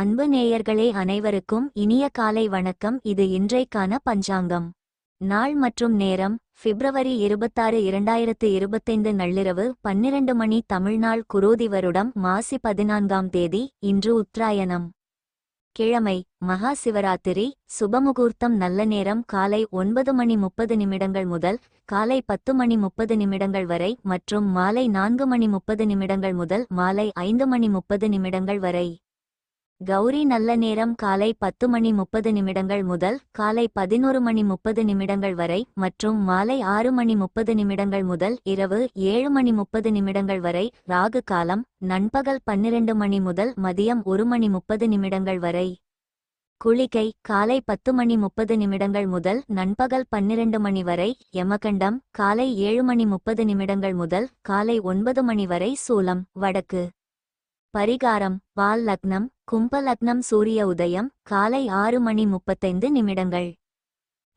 அன்பு நேயர்களே அனைவருக்கும் இனிய காலை வணக்கம். இது இன்றைக்கான பஞ்சாங்கம். நாள் மற்றும் நேரம் பிப்ரவரி இருபத்தாறு இரண்டாயிரத்து இருபத்தைந்து நள்ளிரவு பன்னிரண்டு மணி தமிழ்நாள் குரோதி வருடம் மாசி பதினான்காம் தேதி இன்று உத்தராயணம். கிழமை மகா சிவராத்திரி சுபமுகூர்த்தம் நல்ல நேரம் காலை ஒன்பது மணி முப்பது நிமிடங்கள் முதல் காலை பத்து மணி முப்பது நிமிடங்கள் வரை மற்றும் மாலை நான்கு மணி முப்பது நிமிடங்கள் முதல் மாலை ஐந்து மணி முப்பது நிமிடங்கள் வரை. கௌரி நல்ல நேரம் காலை பத்து மணி முப்பது நிமிடங்கள் முதல் காலை பதினோரு மணி முப்பது நிமிடங்கள் வரை மற்றும் மாலை ஆறு மணி முப்பது நிமிடங்கள் முதல் இரவு ஏழு மணி முப்பது நிமிடங்கள் வரை ராகு காலம் நண்பகல் பன்னிரண்டு மணி முதல் மதியம் ஒரு மணி முப்பது நிமிடங்கள் வரை. குளிகை காலை பத்து மணி முப்பது நிமிடங்கள் முதல் நண்பகல் பன்னிரண்டு மணி வரை யமகண்டம் காலை ஏழு மணி முப்பது நிமிடங்கள் முதல் காலை ஒன்பது மணி வரை சூலம் வடக்கு. பரிகாரம் வால் லக்னம் கும்ப லக்னம் சூரிய உதயம் காலை ஆறு மணி முப்பத்தைந்து நிமிடங்கள்.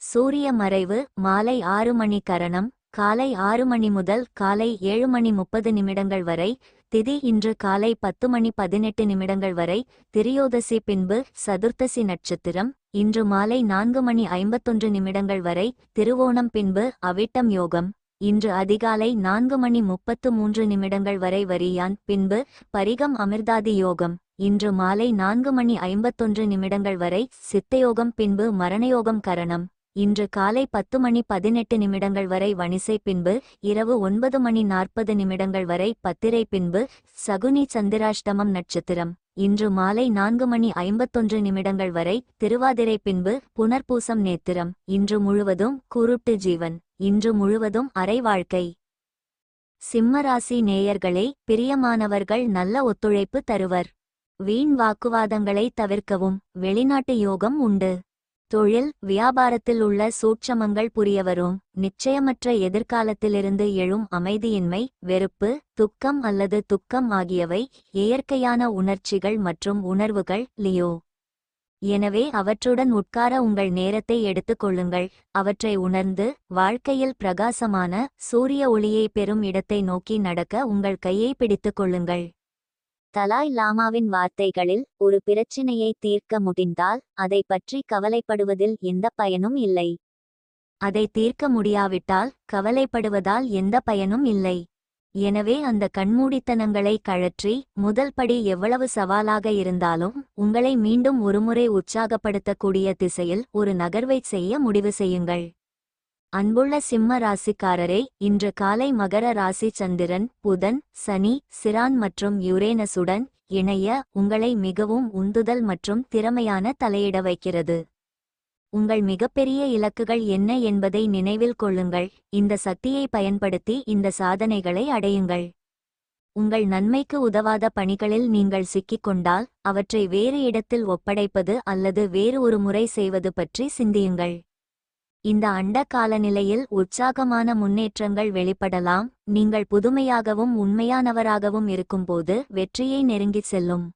சூரிய மறைவு மாலை ஆறு மணி கரணம் காலை ஆறு மணி முதல் காலை ஏழு மணி முப்பது நிமிடங்கள் வரை திதி இன்று காலை பத்து மணி பதினெட்டு நிமிடங்கள் வரை திரியோதசி பின்பு சதுர்த்தசி நட்சத்திரம் இன்று மாலை நான்கு மணி ஐம்பத்தொன்று நிமிடங்கள் வரை திருவோணம் பின்பு அவிட்டம் யோகம். இன்று அதிகாலை நான்கு மணி முப்பத்து மூன்று நிமிடங்கள் வரை வரியான். பின்பு பரிகம் அமிர்தாதி யோகம். இன்று மாலை நான்கு மணி ஐம்பத்தொன்று நிமிடங்கள் வரை சித்தயோகம். பின்பு மரணயோகம் கரணம். இன்று காலை பத்து மணி பதினெட்டு நிமிடங்கள் வரை வணிசை. பின்பு இரவு ஒன்பது மணி நாற்பது நிமிடங்கள் வரை பத்திரை. பின்பு சகுனி சந்திராஷ்டமம் நட்சத்திரம். இன்று மாலை நான்கு மணி ஐம்பத்தொன்று நிமிடங்கள் வரை திருவாதிரை. பின்பு புனர்பூசம் நேத்திரம். இன்று முழுவதும் குருட்டு ஜீவன். இன்று முழுவதும் அரை வாழ்க்கை. சிம்மராசி நேயர்களே பிரியமானவர்கள் நல்ல ஒத்துழைப்பு தருவர். வீண் வாக்குவாதங்களை தவிர்க்கவும் வெளிநாட்டு யோகம் உண்டு. தொழில் வியாபாரத்தில் உள்ள சூட்சமங்கள் புரியவரும் நிச்சயமற்ற எதிர்காலத்திலிருந்து எழும் அமைதியின்மை வெறுப்பு துக்கம் அல்லது துக்கம் ஆகியவை இயற்கையான உணர்ச்சிகள் மற்றும் உணர்வுகள் லியோ. எனவே அவற்றுடன் உட்கார உங்கள் நேரத்தை எடுத்துக் கொள்ளுங்கள். அவற்றை உணர்ந்து வாழ்க்கையில் பிரகாசமான சூரிய ஒளியை பெறும் இடத்தை நோக்கி நடக்க உங்கள் கையை பிடித்துக் கொள்ளுங்கள். தலாய் லாமாவின் வார்த்தைகளில் ஒரு பிரச்சினையை தீர்க்க முடிந்தால் அதை பற்றி கவலைப்படுவதில் எந்த பயனும் இல்லை. அதை தீர்க்க முடியாவிட்டால் கவலைப்படுவதால் எந்த பயனும் இல்லை. எனவே அந்த கண்மூடித்தனங்களை கழற்றி முதல் படி எவ்வளவு சவாலாக இருந்தாலும் உங்களை மீண்டும் ஒருமுறை உற்சாகப்படுத்தக்கூடிய திசையில் ஒரு நகர்வைச் செய்ய முடிவு செய்யுங்கள். அன்புள்ள சிம்ம ராசிக்காரரே இன்று காலை மகர ராசி சந்திரன் புதன் சனி சிரான் மற்றும் யுரேனசுடன் இணைய உங்களை மிகவும் உந்துதல் மற்றும் திறமையான தலையிட வைக்கிறது. உங்கள் மிகப்பெரிய இலக்குகள் என்ன என்பதை நினைவில் கொள்ளுங்கள். இந்த சக்தியை பயன்படுத்தி இந்த சாதனைகளை அடையுங்கள். உங்கள் நன்மைக்கு உதவாத பணிகளில் நீங்கள் சிக்கிக்கொண்டால் அவற்றை வேறு இடத்தில் ஒப்படைப்பது அல்லது வேறு ஒரு முறை செய்வது பற்றி சிந்தியுங்கள். இந்த அண்ட காலநிலையில் உற்சாகமான முன்னேற்றங்கள் வெளிப்படலாம். நீங்கள் புதுமையாகவும் உண்மையானவராகவும் இருக்கும்போது வெற்றியை நெருங்கிச் செல்லும்.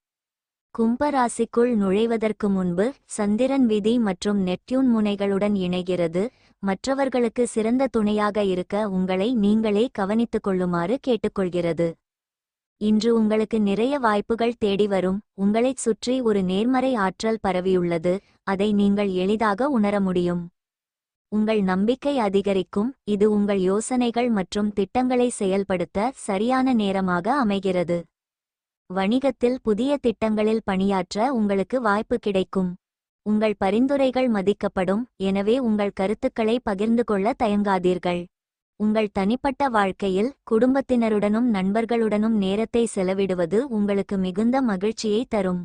கும்பராசிக்குள் நுழைவதற்கு முன்பு சந்திரன் விதி மற்றும் நெட்யூன் முனைகளுடன் இணைகிறது. மற்றவர்களுக்கு சிறந்த துணையாக இருக்க உங்களை நீங்களே கவனித்துக் கொள்ளுமாறு கேட்டுக்கொள்கிறது. இன்று உங்களுக்கு நிறைய வாய்ப்புகள் தேடி வரும். உங்களைச் சுற்றி ஒரு நேர்மறை ஆற்றல் பரவியுள்ளது. அதை நீங்கள் எளிதாக உணர முடியும். உங்கள் நம்பிக்கை அதிகரிக்கும். இது உங்கள் யோசனைகள் மற்றும் திட்டங்களை செயல்படுத்த சரியான நேரமாக அமைகிறது. வணிகத்தில் புதிய திட்டங்களில் பணியாற்ற உங்களுக்கு வாய்ப்பு கிடைக்கும். உங்கள் பரிந்துரைகள் மதிக்கப்படும் எனவே உங்கள் கருத்துக்களை பகிர்ந்து கொள்ள தயங்காதீர்கள். உங்கள் தனிப்பட்ட வாழ்க்கையில் குடும்பத்தினருடனும் நண்பர்களுடனும் நேரத்தை செலவிடுவது உங்களுக்கு மிகுந்த மகிழ்ச்சியை தரும்.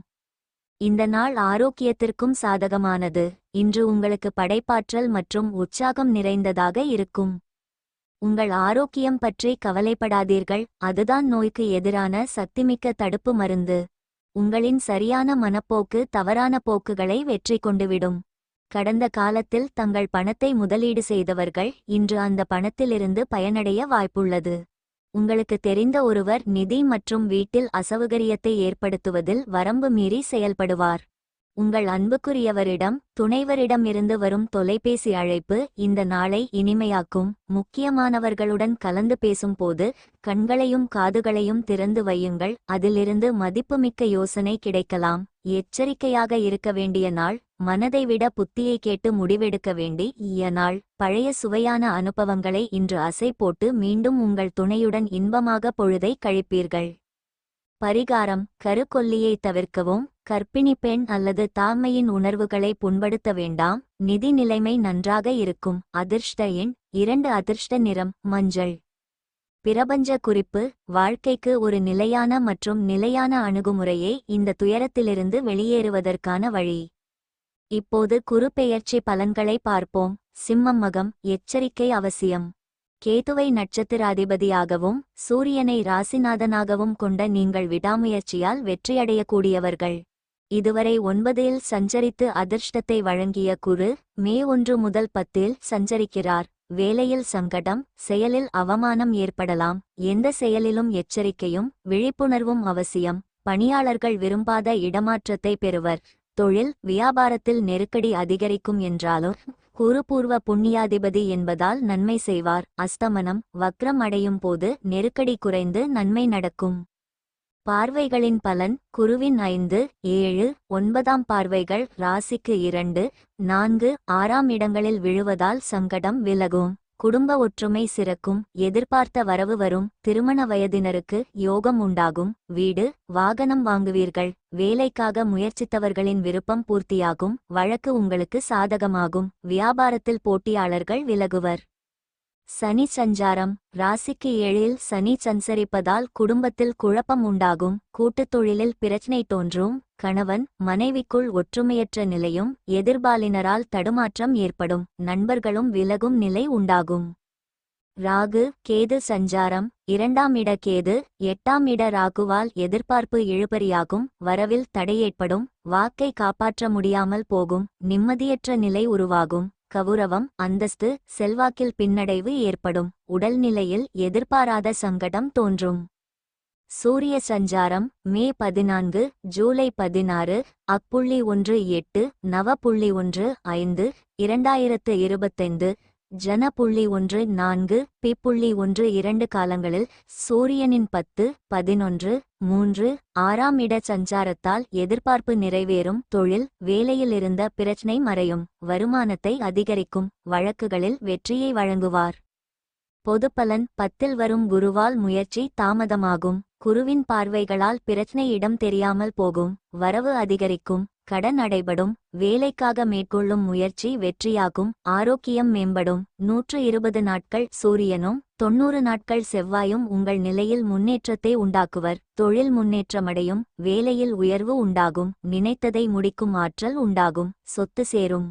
இந்த நாள் ஆரோக்கியத்திற்கும் சாதகமானது. இன்று உங்களுக்கு படைப்பாற்றல் மற்றும் உற்சாகம் நிறைந்ததாக இருக்கும். உங்கள் ஆரோக்கியம் பற்றி கவலைப்படாதீர்கள் அதுதான் நோய்க்கு எதிரான சக்திமிக்க தடுப்பு மருந்து. உங்களின் சரியான மனப்போக்கு தவறான போக்குகளை வெற்றி கொண்டுவிடும். கடந்த காலத்தில் தங்கள் பணத்தை முதலீடு செய்தவர்கள் இன்று அந்த பணத்திலிருந்து பயனடைய வாய்ப்புள்ளது. உங்களுக்கு தெரிந்த ஒருவர் நிதி மற்றும் வீட்டில் அசௌகரியத்தை ஏற்படுத்துவதில் வரம்பு மீறி செயல்படுவார். உங்கள் அன்புக்குரியவரிடம் துணைவரிடம் இருந்து வரும் தொலைபேசி அழைப்பு இந்த நாளை இனிமையாக்கும். முக்கியமானவர்களுடன் கலந்து பேசும்போது கண்களையும் காதுகளையும் திறந்து வையுங்கள். அதிலிருந்து மதிப்புமிக்க யோசனை கிடைக்கலாம். எச்சரிக்கையாக இருக்க வேண்டிய நாள் மனதை விட புத்தியை கேட்டு முடிவெடுக்க வேண்டி இய நாள். பழைய சுவையான அனுபவங்களை இன்று அசை போட்டு மீண்டும் உங்கள் துணையுடன் இன்பமாக பொழுதை கழிப்பீர்கள். பரிகாரம் கருக்கொல்லியை தவிர்க்கவும். கர்ப்பிணி பெண் அல்லது தாழ்மையின் உணர்வுகளை புண்படுத்த வேண்டாம். நிதி நிலைமை நன்றாக இருக்கும். அதிர்ஷ்ட எண் இரண்டு அதிர்ஷ்ட நிறம். மஞ்சள். பிரபஞ்ச குறிப்பு. வாழ்க்கைக்கு ஒரு நிலையான மற்றும் நிலையான அணுகுமுறையே இந்த துயரத்திலிருந்து வெளியேறுவதற்கான வழி. இப்போது குறுபெயர்ச்சி பலன்களை பார்ப்போம். சிம்மம் மகம். எச்சரிக்கை அவசியம். கேதுவை நட்சத்திராதிபதியாகவும் சூரியனை ராசிநாதனாகவும் கொண்ட நீங்கள் விடாமுயற்சியால் வெற்றியடையக்கூடியவர்கள். இதுவரை ஒன்பதில் சஞ்சரித்து அதிர்ஷ்டத்தை வழங்கிய குரு மே ஒன்று முதல் பத்தில் சஞ்சரிக்கிறார். வேலையில் சங்கடம் செயலில் அவமானம் ஏற்படலாம். எந்த செயலிலும் எச்சரிக்கையும் விழிப்புணர்வும் அவசியம். பணியாளர்கள் விரும்பாத இடமாற்றத்தை பெறுவர். தொழில் வியாபாரத்தில் நெருக்கடி அதிகரிக்கும் என்றாலும் குருபூர்வ புண்ணியாதிபதி என்பதால் நன்மை செய்வார். அஸ்தமனம் வக்ரம் அடையும் போது நெருக்கடி குறைந்து நன்மை நடக்கும். பார்வைகளின் பலன் குருவின் ஐந்து ஏழு ஒன்பதாம் பார்வைகள் ராசிக்கு இரண்டு நான்கு ஆறாம் இடங்களில் விழுவதால் சங்கடம் விலகும். குடும்ப ஒற்றுமை சிறக்கும் எதிர்பார்த்த வரவு வரும் திருமண வயதினருக்கு யோகம் உண்டாகும் வீடு வாகனம் வாங்குவீர்கள் வேலைக்காக முயற்சித்தவர்களின் விருப்பம் பூர்த்தியாகும் வழக்கு உங்களுக்கு சாதகமாகும் வியாபாரத்தில் போட்டியாளர்கள் விலகுவர். சனி சஞ்சாரம் ராசிக்கு ஏழில் சனி சஞ்சரிப்பதால் குடும்பத்தில் குழப்பம் உண்டாகும் கூட்டுத் தொழிலில் பிரச்சினை தோன்றும் கணவன் மனைவிக்குள் ஒற்றுமையற்ற நிலையும் எதிர்பாலினரால் தடுமாற்றம் ஏற்படும் நண்பர்களும் விலகும் நிலை உண்டாகும். ராகு கேது சஞ்சாரம் இரண்டாம் இட கேது எட்டாம் இட ராகுவால் எதிர்பார்ப்பு இழுபறியாகும் வரவில் தடை ஏற்படும் வாக்கை காப்பாற்ற முடியாமல் போகும் நிம்மதியற்ற நிலை உருவாகும். கவுரவம் அந்தஸ்து செல்வாக்கில் பின்னடைவு ஏற்படும். உடல்நிலையில் எதிர்பாராத சங்கடம் தோன்றும். சூரிய சஞ்சாரம் மே பதினான்கு ஜூலை பதினாறு அப்புள்ளி ஒன்று எட்டு நவ புள்ளி ஒன்று ஐந்து இரண்டாயிரத்து இருபத்தைந்து ஜன புள்ளி ஒன்று நான்கு பி புள்ளி ஒன்று இரண்டு காலங்களில் சூரியனின் பத்து பதினொன்று மூன்று ஆறாம் இட சஞ்சாரத்தால் எதிர்பார்ப்பு நிறைவேறும் தொழில் வேலையில் இருந்த பிரச்சனை மறையும் வருமானத்தை அதிகரிக்கும் வழக்குகளில் வெற்றியை வழங்குவார். பொதுப்பலன் பத்தில் வரும் குருவால் முயற்சி தாமதமாகும். குருவின் பார்வைகளால் பிரச்சனை இடம் தெரியாமல் போகும். வரவு அதிகரிக்கும் கடன் அடைபடும் வேலைக்காக மேற்கொள்ளும் முயற்சி வெற்றியாகும் ஆரோக்கியம் மேம்படும். நூற்று இருபது நாட்கள் சூரியனும் தொன்னூறு நாட்கள் செவ்வாயும் உங்கள் நிலையில் முன்னேற்றத்தை உண்டாக்குவர். தொழில் முன்னேற்றமடையும் வேலையில் உயர்வு உண்டாகும் நினைத்ததை முடிக்கும் ஆற்றல் உண்டாகும். சொத்து சேரும்.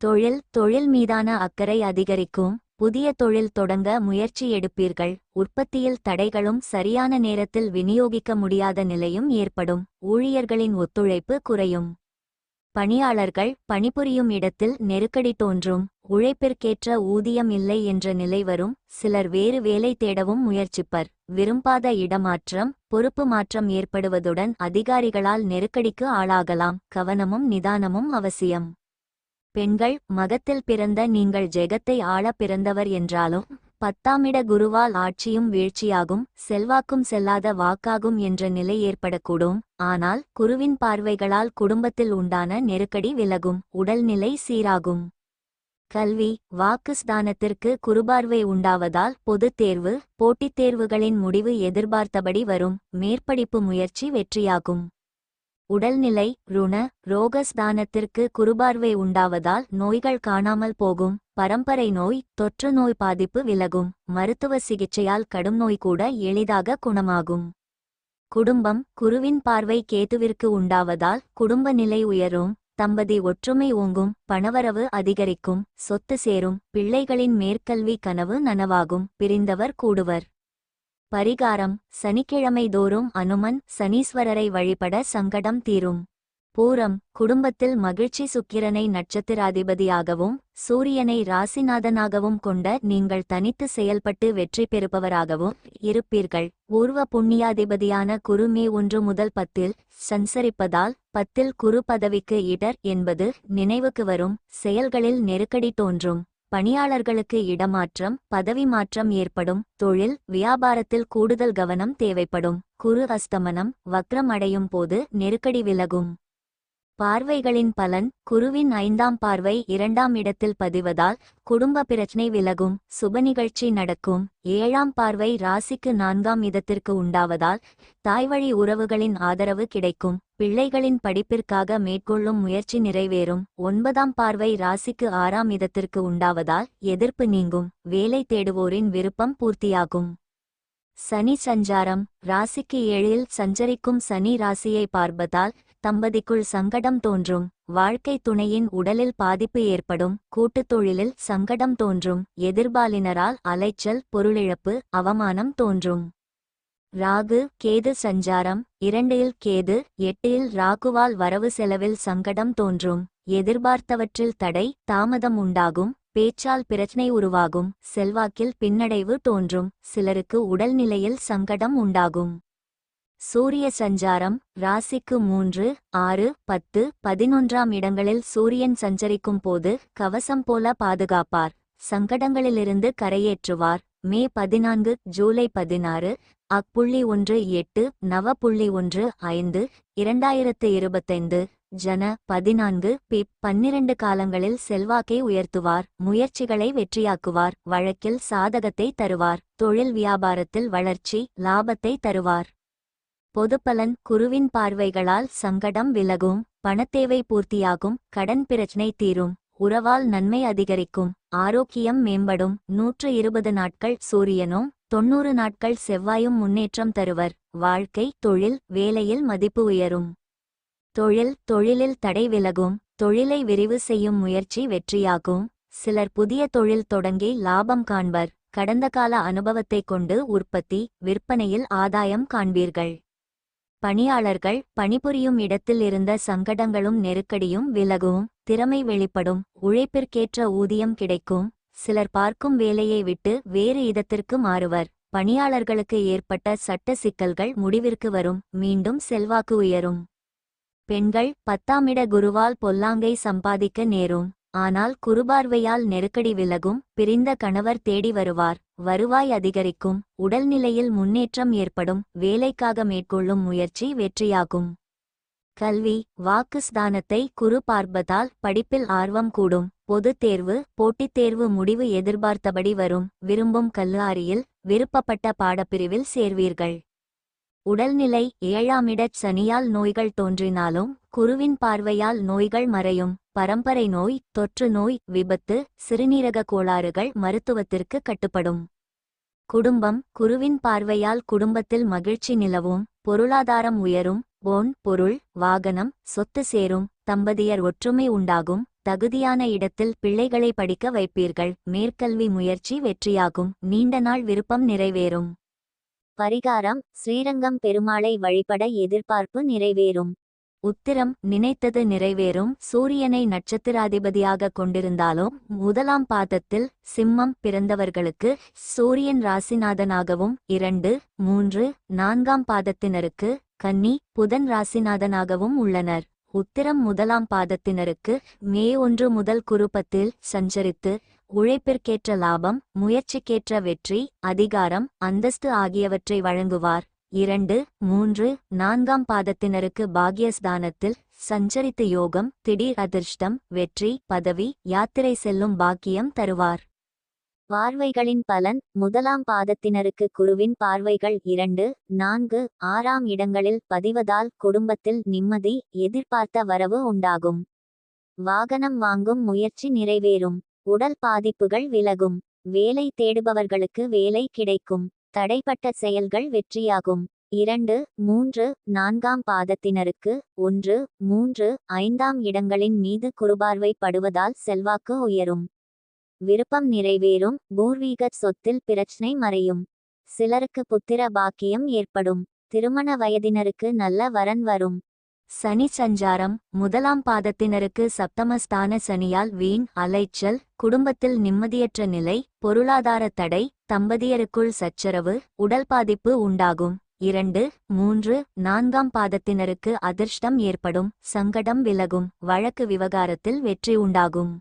தொழில் தொழில் மீதான அக்கறை அதிகரிக்கும். புதிய தொழில் தொடங்க முயற்சி எடுப்பீர்கள். உற்பத்தியில் தடைகளும் சரியான நேரத்தில் விநியோகிக்க முடியாத நிலையும் ஏற்படும். ஊழியர்களின் ஒத்துழைப்பு குறையும். பணியாளர்கள் பணிபுரியும் இடத்தில் நெருக்கடி தோன்றும். உழைப்பிற்கேற்ற ஊதியம் இல்லை என்ற நிலை வரும். சிலர் வேறு வேலை தேடவும் முயற்சிப்பர். விரும்பாத இடமாற்றம் பொறுப்பு மாற்றம் ஏற்படுவதுடன் அதிகாரிகளால் நெருக்கடிக்கு ஆளாகலாம். கவனமும் நிதானமும் அவசியம். பெண்கள் மகத்தில் பிறந்த நீங்கள் ஜெகத்தை ஆள பிறந்தவர் என்றாலும் பத்தாமிட குருவால் ஆட்சியும் வீழ்ச்சியாகும் செல்வாக்கும் செல்லாத வாக்காகும் என்ற நிலை ஏற்படக்கூடும். ஆனால் குருவின் பார்வைகளால் குடும்பத்தில் உண்டான நெருக்கடி விலகும் உடல்நிலை சீராகும். கல்வி வாக்கு ஸ்தானத்திற்கு குருபார்வை உண்டாவதால் பொதுத் தேர்வு போட்டித் தேர்வுகளின் முடிவு எதிர்பார்த்தபடி வரும் மேற்படிப்பு முயற்சி வெற்றியாகும். உடல்நிலை ருண ரோகஸ்தானத்திற்கு குறுபார்வை உண்டாவதால் நோய்கள் காணாமல் போகும். பரம்பரை நோய் தொற்று நோய் பாதிப்பு விலகும். மருத்துவ சிகிச்சையால் கடும் நோய் கூட எளிதாக குணமாகும். குடும்பம் குருவின் பார்வை கேதுவிற்கு உண்டாவதால் குடும்ப நிலை உயரும். தம்பதி ஒற்றுமை ஓங்கும் பணவரவு அதிகரிக்கும் சொத்து சேரும் பிள்ளைகளின் மேற்கல்வி கனவு நனவாகும் பிரிந்தவர் கூடுவர். பரிகாரம் சனிக்கிழமை தோறும் அனுமன் சனீஸ்வரரை வழிபட சங்கடம் தீரும். பூரம் குடும்பத்தில் மகிழ்ச்சி சுக்கிரனை நட்சத்திராதிபதியாகவும் சூரியனை ராசிநாதனாகவும் கொண்ட நீங்கள் தனித்து செயல்பட்டு வெற்றி பெறுபவராகவும் இருப்பீர்கள். பூர்வ புண்ணியாதிபதியான குருமே ஒன்று முதல் பத்தில் சஞ்சரிப்பதால் பத்தில் குரு பதவிக்கு இடர் என்பது நினைவுக்கு வரும் செயல்களில் நெருக்கடி தோன்றும். பணியாளர்களுக்கு இடமாற்றம் பதவி மாற்றம் ஏற்படும் தொழில் வியாபாரத்தில் கூடுதல் கவனம் தேவைப்படும். குரு அஸ்தமனம் வக்ரம் அடையும் போது நெருக்கடி விலகும். பார்வைகளின் பலன் குருவின் ஐந்தாம் பார்வை இரண்டாம் இடத்தில் பதிவதால் குடும்ப பிரச்சனை விலகும் சுப நிகழ்ச்சி நடக்கும். ஏழாம் பார்வை ராசிக்கு நான்காம் இடத்திற்கு உண்டாவதால் தாய்வழி உறவுகளின் ஆதரவு கிடைக்கும். பிள்ளைகளின் படிப்பிற்காக மேற்கொள்ளும் முயற்சி நிறைவேறும். ஒன்பதாம் பார்வை ராசிக்கு ஆறாம் இடத்திற்கு உண்டாவதால் எதிர்ப்பு நீங்கும். வேலை தேடுவோரின் விருப்பம் பூர்த்தியாகும். சனி சஞ்சாரம். ராசிக்கு ஏழில் சஞ்சரிக்கும் சனி ராசியை பார்ப்பதால் தம்பதிக்குள் சங்கடம் தோன்றும். வாழ்க்கை துணையின் உடலில் பாதிப்பு ஏற்படும். கூட்டுத் தொழிலில் சங்கடம் தோன்றும். எதிர்பாலினரால் அலைச்சல் பொருளிழப்பு அவமானம் தோன்றும். ராகு கேது சஞ்சாரம். இரண்டில் கேது எட்டில் ராகுவால் வரவு செலவில் சங்கடம் தோன்றும். எதிர்பார்த்தவற்றில் தடை தாமதம் உண்டாகும். பேச்சால் பிரச்சனை உருவாகும். செல்வாக்கில் பின்னடைவு தோன்றும். சிலருக்கு உடல்நிலையில் சங்கடம் உண்டாகும். சூரிய சஞ்சாரம் ராசிக்கு மூன்று ஆறு பத்து பதினொன்றாம் இடங்களில் சூரியன் சஞ்சரிக்கும் போது கவசம் போல பாதுகாப்பார். சங்கடங்களிலிருந்து கரையேற்றுவார். மே பதினான்கு ஜூலை பதினாறு அப்புள்ளி ஒன்று எட்டு நவ புள்ளி ஒன்று ஐந்து இரண்டாயிரத்து இருபத்தைந்து ஜன பதினான்கு பிப் பன்னிரண்டு காலங்களில் செல்வாக்கை உயர்த்துவார். முயற்சிகளை வெற்றியாக்குவார். வழக்கில் சாதகத்தை தருவார். தொழில் வியாபாரத்தில் வளர்ச்சி லாபத்தை தருவார். பொதுப்பலன் குருவின் பார்வைகளால் சங்கடம் விலகும் பணத்தேவை பூர்த்தியாகும் கடன் பிரச்சனை தீரும் உறவால் நன்மை அதிகரிக்கும் ஆரோக்கியம் மேம்படும். நூற்று இருபது நாட்கள் சூரியனும் தொன்னூறு நாட்கள் செவ்வாயும் முன்னேற்றம் தருவர். வாழ்க்கை தொழில் வேலையில் மதிப்பு உயரும். தொழில் தொழிலில் தடை விலகும். தொழிலை விரிவு செய்யும் முயற்சி வெற்றியாகும். சிலர் புதிய தொழில் தொடங்கி லாபம் காண்பர். கடந்த கால அனுபவத்தைக் கொண்டு உற்பத்தி விற்பனையில் ஆதாயம் காண்பீர்கள். பணியாளர்கள் பணிபுரியும் இடத்தில் இருந்த சங்கடங்களும் நெருக்கடியும் விலகும் திறமை வெளிப்படும் உழைப்பிற்கேற்ற ஊதியம் கிடைக்கும். சிலர் பார்க்கும் வேலையை விட்டு வேறு இடத்திற்கு மாறுவர். பணியாளர்களுக்கு ஏற்பட்ட சட்ட சிக்கல்கள் முடிவிற்கு வரும் மீண்டும் செல்வாக்கு உயரும். பெண்கள் பத்தாமிட குருவால் பொல்லாங்கை சம்பாதிக்க நேரும். ஆனால் குறுபார்வையால் நெருக்கடி விலகும் பிரிந்த கணவர் தேடி வருவார் வருவாய் அதிகரிக்கும் உடல்நிலையில் முன்னேற்றம் ஏற்படும் வேலைக்காக மேற்கொள்ளும் முயற்சி வெற்றியாகும். கல்வி வாக்கு குறு குரு பார்ப்பதால் படிப்பில் ஆர்வம் கூடும் பொதுத் தேர்வு போட்டித் தேர்வு முடிவு எதிர்பார்த்தபடி வரும் விரும்பும் கல்லூரியில் விருப்பப்பட்ட பாடப்பிரிவில் சேர்வீர்கள். உடல்நிலை ஏழாமிடச் சனியால் நோய்கள் தோன்றினாலும் குருவின் பார்வையால் நோய்கள் மறையும் பரம்பரை நோய் தொற்று நோய் விபத்து சிறுநீரக கோளாறுகள் மருத்துவத்திற்கு கட்டுப்படும். குடும்பம் குருவின் பார்வையால் குடும்பத்தில் மகிழ்ச்சி நிலவும் பொருளாதாரம் உயரும் போன் பொருள் வாகனம் சொத்து சேரும் தம்பதியர் ஒற்றுமை உண்டாகும் தகுதியான இடத்தில் பிள்ளைகளை படிக்க வைப்பீர்கள் மேற்கல்வி முயற்சி வெற்றியாகும் நீண்ட நாள் விருப்பம் நிறைவேறும். பரிகாரம் ஸ்ரீரங்கம் பெருமாளை வழிபட எதிர்பார்ப்பு நிறைவேறும். உத்திரம் நினைத்தது நிறைவேறும். சூரியனை நட்சத்திராதிபதியாக கொண்டிருந்தாலும் முதலாம் பாதத்தில் சிம்மம் பிறந்தவர்களுக்கு சூரியன் ராசிநாதனாகவும் இரண்டு மூன்று நான்காம் பாதத்தினருக்கு கன்னி புதன் ராசிநாதனாகவும் உள்ளனர். உத்திரம் முதலாம் பாதத்தினருக்கு மே ஒன்று முதல் குருப்பத்தில் சஞ்சரித்து உழைப்பிற்கேற்ற லாபம் முயற்சிக்கேற்ற வெற்றி அதிகாரம் அந்தஸ்து ஆகியவற்றை வழங்குவார். இரண்டு மூன்று நான்காம் பாதத்தினருக்கு பாக்யஸ்தானத்தில் சஞ்சரித்து யோகம் திடீர் அதிர்ஷ்டம் வெற்றி பதவி யாத்திரை செல்லும் பாக்கியம் தருவார். பார்வைகளின் பலன் முதலாம் பாதத்தினருக்கு குருவின் பார்வைகள் இரண்டு நான்கு ஆறாம் இடங்களில் பதிவதால் குடும்பத்தில் நிம்மதி எதிர்பார்த்த வரவு உண்டாகும். வாகனம் வாங்கும் முயற்சி நிறைவேறும். உடல் பாதிப்புகள் விலகும். வேலை தேடுபவர்களுக்கு வேலை கிடைக்கும். தடைப்பட்ட செயல்கள் வெற்றியாகும். இரண்டு மூன்று நான்காம் பாதத்தினருக்கு ஒன்று மூன்று ஐந்தாம் இடங்களின் மீது குறுபார்வை படுவதால் செல்வாக்கு உயரும். விருப்பம் நிறைவேறும் பூர்வீக சொத்தில் பிரச்சனை மறையும். சிலருக்கு புத்திர பாக்கியம் ஏற்படும். திருமண வயதினருக்கு நல்ல வரன் வரும். சனி சஞ்சாரம் முதலாம் பாதத்தினருக்கு சப்தமஸ்தான சனியால் வீண் அலைச்சல் குடும்பத்தில் நிம்மதியற்ற நிலை பொருளாதார தடை தம்பதியருக்குள் சச்சரவு உடல் பாதிப்பு உண்டாகும். இரண்டு மூன்று நான்காம் பாதத்தினருக்கு அதிர்ஷ்டம் ஏற்படும் சங்கடம் விலகும் வழக்கு விவகாரத்தில் வெற்றி உண்டாகும்.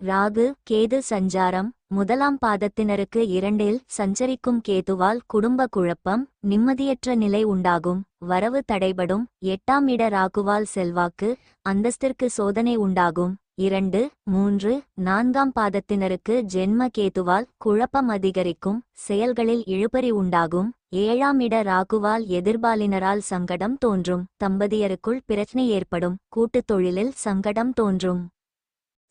ராகு கேது சஞ்சாரம் முதலாம் பாதத்தினருக்கு இரண்டில் சஞ்சரிக்கும் கேதுவால் குடும்ப குழப்பம் நிம்மதியற்ற நிலை உண்டாகும் வரவு தடைபடும் எட்டாம் இட ராகுவால் செல்வாக்கு அந்தஸ்திற்கு சோதனை உண்டாகும். இரண்டு மூன்று நான்காம் பாதத்தினருக்கு ஜென்ம கேதுவால் குழப்பம் அதிகரிக்கும் செயல்களில் இழுபறி உண்டாகும். ஏழாம் இட ராகுவால் எதிர்பாலினரால் சங்கடம் தோன்றும் தம்பதியருக்குள் பிரச்சனை ஏற்படும் கூட்டுத் தொழிலில் சங்கடம் தோன்றும்.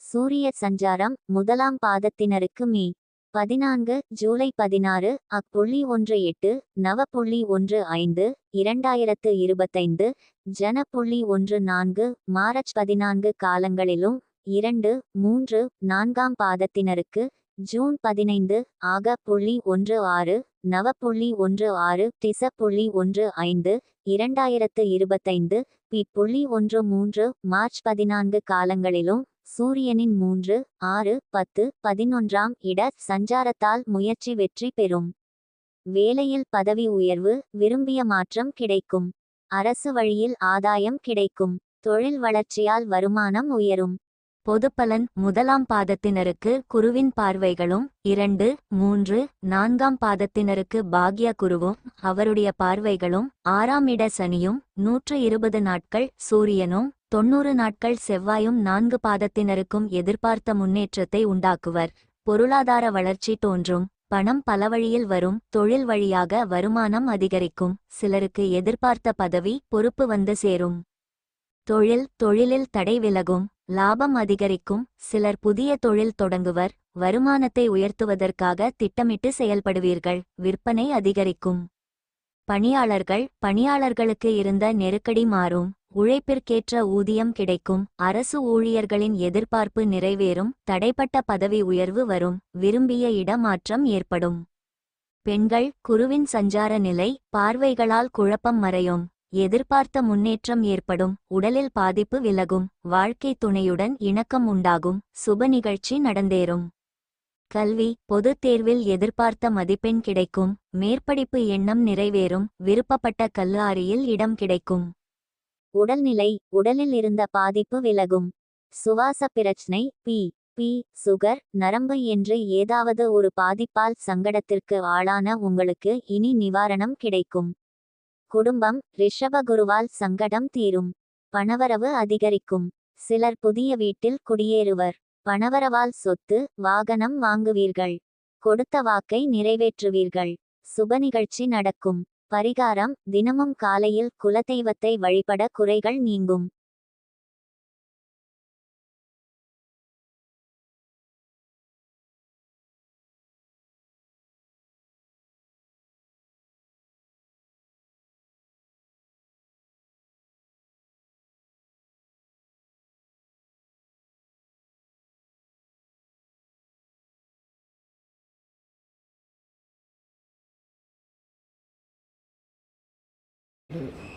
சூரிய சஞ்சாரம் முதலாம் பாதத்தினருக்கு மே. பதினான்கு ஜூலை பதினாறு அப்புள்ளி ஒன்று எட்டு நவ புள்ளி ஒன்று ஐந்து இரண்டாயிரத்து இருபத்தைந்து ஜன புள்ளி ஒன்று நான்கு மார்ச் பதினான்கு காலங்களிலும் இரண்டு மூன்று நான்காம் பாதத்தினருக்கு ஜூன் பதினைந்து ஆக புள்ளி ஒன்று ஆறு நவ புள்ளி ஒன்று ஆறு திச புள்ளி ஒன்று ஐந்து இரண்டாயிரத்து இருபத்தைந்து பி புள்ளி ஒன்று மூன்று மார்ச் பதினான்கு காலங்களிலும் சூரியனின் மூன்று ஆறு பத்து பதினொன்றாம் இட சஞ்சாரத்தால் முயற்சி வெற்றி பெறும். வேலையில் பதவி உயர்வு விரும்பிய மாற்றம் கிடைக்கும். அரசு வழியில் ஆதாயம் கிடைக்கும். தொழில் வளர்ச்சியால் வருமானம் உயரும். பொதுப்பலன் முதலாம் பாதத்தினருக்கு குருவின் பார்வைகளும் இரண்டு மூன்று நான்காம் பாதத்தினருக்கு பாக்ய குருவும் அவருடைய பார்வைகளும் ஆறாம் இட சனியும் நூற்று இருபது நாட்கள் சூரியனும் தொன்னூறு நாட்கள் செவ்வாயும் நான்கு பாதத்தினருக்கும் எதிர்பார்த்த முன்னேற்றத்தை உண்டாக்குவர். பொருளாதார வளர்ச்சி தோன்றும். பணம் பல வழியில் வரும். தொழில் வழியாக வருமானம் அதிகரிக்கும். சிலருக்கு எதிர்பார்த்த பதவி பொறுப்பு வந்து சேரும். தொழில் தொழிலில் தடை விலகும். லாபம் அதிகரிக்கும். சிலர் புதிய தொழில் தொடங்குவர். வருமானத்தை உயர்த்துவதற்காக திட்டமிட்டு செயல்படுவீர்கள். விற்பனை அதிகரிக்கும். பணியாளர்கள் பணியாளர்களுக்கு இருந்த நெருக்கடி மாறும். உழைப்பிற்கேற்ற ஊதியம் கிடைக்கும். அரசு ஊழியர்களின் எதிர்பார்ப்பு நிறைவேறும். தடைப்பட்ட பதவி உயர்வு வரும். விரும்பிய இடமாற்றம் ஏற்படும். பெண்கள் குருவின் சஞ்சார நிலை பார்வைகளால் குழப்பம் மறையும். எதிர்பார்த்த முன்னேற்றம் ஏற்படும். உடலில் பாதிப்பு விலகும். வாழ்க்கை துணையுடன் இணக்கம் உண்டாகும். சுப நிகழ்ச்சி நடந்தேறும். கல்வி பொதுத் தேர்வில் எதிர்பார்த்த மதிப்பெண் கிடைக்கும். மேற்படிப்பு எண்ணம் நிறைவேறும். விருப்பப்பட்ட கல்லாரியில் இடம் கிடைக்கும். உடல்நிலை உடலில் இருந்த பாதிப்பு விலகும். சுவாச பிரச்சனை பி பி சுகர் நரம்பு என்று ஏதாவது ஒரு பாதிப்பால் சங்கடத்திற்கு ஆளான உங்களுக்கு இனி நிவாரணம் கிடைக்கும். குடும்பம் ரிஷபகுருவால் சங்கடம் தீரும். பணவரவு அதிகரிக்கும். சிலர் புதிய வீட்டில் குடியேறுவர். பணவரவால் சொத்து வாகனம் வாங்குவீர்கள். கொடுத்த வாக்கை நிறைவேற்றுவீர்கள். சுப நிகழ்ச்சி நடக்கும். பரிகாரம் தினமும் காலையில் குலதெய்வத்தை வழிபட குறைகள் நீங்கும். Mm-hmm.